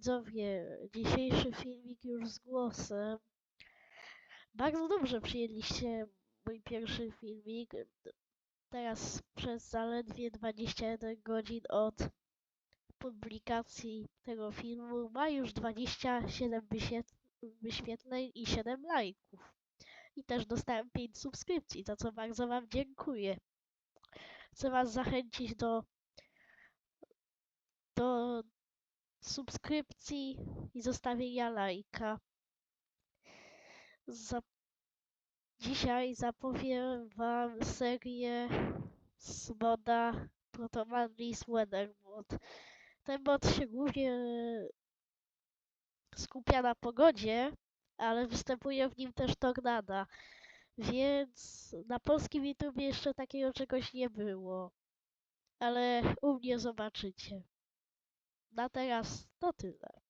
widzowie, dzisiejszy filmik już z głosem. Bardzo dobrze przyjęliście mój pierwszy filmik. Teraz przez zaledwie 21 godzin od publikacji tego filmu ma już 27 wyświet- wyświetleń i 7 lajków. I też dostałem 5 subskrypcji, za co bardzo Wam dziękuję. Chcę Was zachęcić do, do subskrypcji i zostawienia lajka. Dzisiaj zapowiem Wam serię z moda Protomanlis Weather Mod. Ten mod się głównie skupia na pogodzie, ale występuje w nim też tornada, więc na polskim YouTube jeszcze takiego czegoś nie było. Ale u mnie zobaczycie. Na teraz to tyle.